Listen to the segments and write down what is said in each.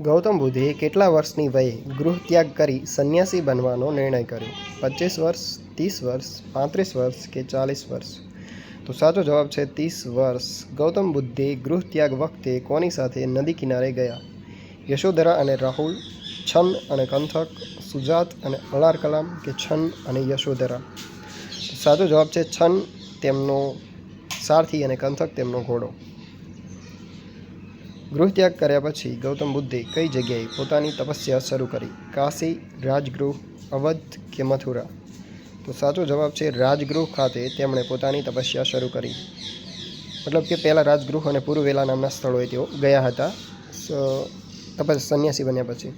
ગૌતમ બુદ્ધે કેટલા વર્ષની વયે ગૃહ ત્યાગ કરી સંન્યાસી બનવાનો નિર્ણય કર્યો? પચીસ વર્ષ, ત્રીસ વર્ષ, પાંત્રીસ વર્ષ કે ચાલીસ વર્ષ? તો સાચો જવાબ છે ત્રીસ વર્ષ. ગૌતમ બુદ્ધે ગૃહ ત્યાગ વખતે કોની સાથે નદી કિનારે ગયા? યશોધરા અને રાહુલ, છન અને કંથક, સુજાત અને અલાર કલામ કે છન અને યશોધરા? સાચો જવાબ છે છન, તેમનો સારથી અને કંથક તેમનો ઘોડો. ગૃહ ત્યાગ કર્યા પછી ગૌતમ બુદ્ધે કઈ જગ્યાએ પોતાની તપસ્યા શરૂ કરી? કાશી, રાજગૃહ, અવધ કે મથુરા? તો સાચો જવાબ છે રાજગૃહ ખાતે તેમણે પોતાની તપસ્યા શરૂ કરી. મતલબ કે પહેલાં રાજગૃહ અને પૂર્વેલા નામના સ્થળોએ તેઓ ગયા હતા. તપસ, સંન્યાસી બન્યા પછી.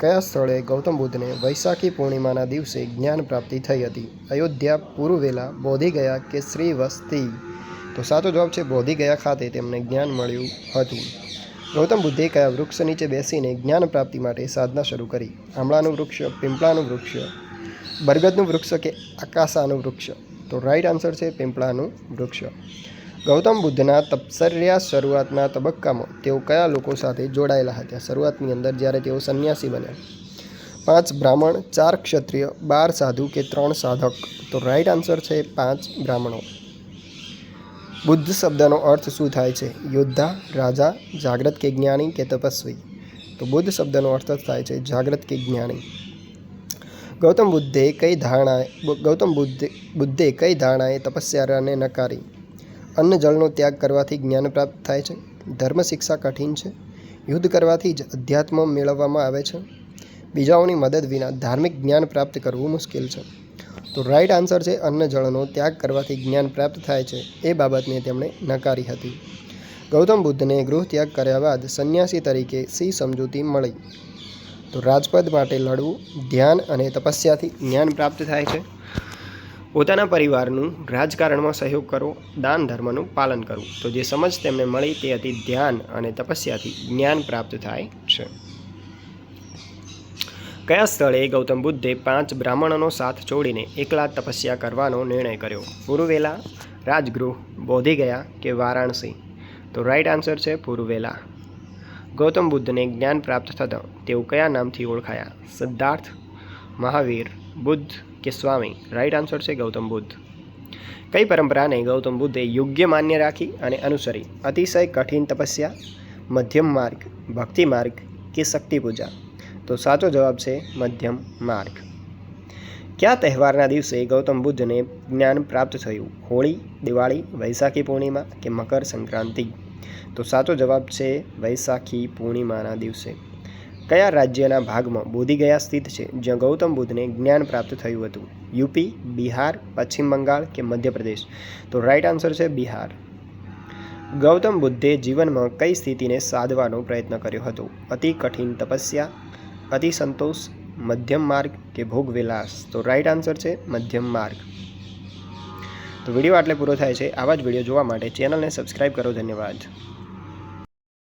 કયા સ્થળે ગૌતમ બુદ્ધને વૈશાખી પૂર્ણિમાના દિવસે જ્ઞાન પ્રાપ્તિ થઈ હતી? અયોધ્યા, પૂર્વેલા બોધી ગયા કે શ્રીવસ્તી? તો સાચો જવાબ છે બોધી ગયા ખાતે તેમને જ્ઞાન મળ્યું હતું. ગૌતમ બુદ્ધે કયા વૃક્ષ નીચે બેસીને જ્ઞાન પ્રાપ્તિ માટે સાધના શરૂ કરી? આમળાનું વૃક્ષ, પિંપળાનું વૃક્ષ, બરગદનું વૃક્ષ કે આકાશાનું વૃક્ષ? તો રાઈટ આન્સર છે પિંપળાનું વૃક્ષ. ગૌતમ બુદ્ધના તપસર્યા શરૂઆતના તબક્કામાં તેઓ કયા લોકો સાથે જોડાયેલા હતા? શરૂઆતની અંદર જ્યારે તેઓ સંન્યાસી બન્યા. પાંચ બ્રાહ્મણ, ચાર ક્ષત્રિય, બાર સાધુ કે ત્રણ સાધક? તો રાઈટ આન્સર છે પાંચ બ્રાહ્મણો. બુદ્ધ શબ્દનો અર્થ શું થાય છે? યોદ્ધા, રાજા, જાગ્રત કે જ્ઞાની કે તપસ્વી? તો બુદ્ધ શબ્દનો અર્થ થાય છે જાગ્રત કે જ્ઞાની. ગૌતમ બુદ્ધે કઈ ધારણાએ, ગૌતમ બુદ્ધે બુદ્ધે કઈ ધારણાએ તપસ્યાને નકારી? અન્ન જળનો ત્યાગ કરવાથી જ્ઞાન પ્રાપ્ત થાય છે? ધર્મ શિક્ષા કઠિન છે? યુદ્ધ કરવાથી જ અધ્યાત્મ મેળવવામાં આવે છે? બીજાઓની મદદ વિના ધાર્મિક જ્ઞાન પ્રાપ્ત કરવું મુશ્કેલ છે. તો રાઈટ આન્સર છે અન્ન જળનો ત્યાગ કરવાથી જ્ઞાન પ્રાપ્ત થાય છે. એ બાબતને તેમણે નકારી હતી. ગૌતમ બુદ્ધને ગૃહ ત્યાગ કર્યા બાદ સંન્યાસી તરીકે સી સમજૂતી મળી? તો રાજપદ માટે લડવું, ધ્યાન અને તપસ્યાથી જ્ઞાન પ્રાપ્ત થાય છે. પોતાના પરિવારનું રાજકારણમાં સહયોગ કરવો દાન ધર્મનું પાલન કરવું તો જે સમજ તેમને મળી તે હતી ધ્યાન અને તપસ્યાથી જ્ઞાન પ્રાપ્ત થાય છે. કયા સ્થળે ગૌતમ બુદ્ધે પાંચ બ્રાહ્મણોનો સાથ છોડીને એકલા તપસ્યા કરવાનો નિર્ણય કર્યો? પૂર્વેલા, રાજગૃહ બોધી ગયા કે વારાણસી? તો રાઈટ આન્સર છે પૂર્વેલા. ગૌતમ બુદ્ધને જ્ઞાન પ્રાપ્ત થતાં તેઓ કયા નામથી ઓળખાયા? સિદ્ધાર્થ, મહાવીર, બુદ્ધ કે સ્વામી? રાઈટ આન્સર છે ગૌતમ બુદ્ધ. કઈ પરંપરાને ગૌતમ બુદ્ધે યોગ્ય માન્ય રાખી અને અનુસરી? અતિશય કઠિન તપસ્યા, મધ્યમ માર્ગ, ભક્તિ માર્ગ કે શક્તિ પૂજા? તો સાચો જવાબ છે મધ્યમ માર્ગ. કયા તહેવારના દિવસે ગૌતમ બુદ્ધને જ્ઞાન પ્રાપ્ત થયું? હોળી, દિવાળી, વૈશાખી પૂર્ણિમા કે મકર સંક્રાંતિ? તો સાચો જવાબ છે વૈશાખી પૂર્ણિમાના દિવસે. કયા રાજ્યના ભાગમાં બોધિગયા સ્થિત છે જ્યાં ગૌતમ બુદ્ધને જ્ઞાન પ્રાપ્ત થયું હતું? યુપી, બિહાર, પશ્ચિમ બંગાળ કે મધ્યપ્રદેશ? તો રાઈટ આન્સર છે બિહાર. ગૌતમ બુદ્ધે જીવનમાં કઈ સ્થિતિને સાધવાનો પ્રયત્ન કર્યો હતો? અતિ કઠિન તપસ્યા અતિ સંતોષ, મધ્યમ માર્ગ કે ભોગ વિલાસ? તો રાઈટ આન્સર છે મધ્યમ માર્ગ. તો વીડિયો આટલે પૂરો થાય છે. આવા જ વીડિયો જોવા માટે ચેનલને સબસ્ક્રાઈબ કરો. ધન્યવાદ.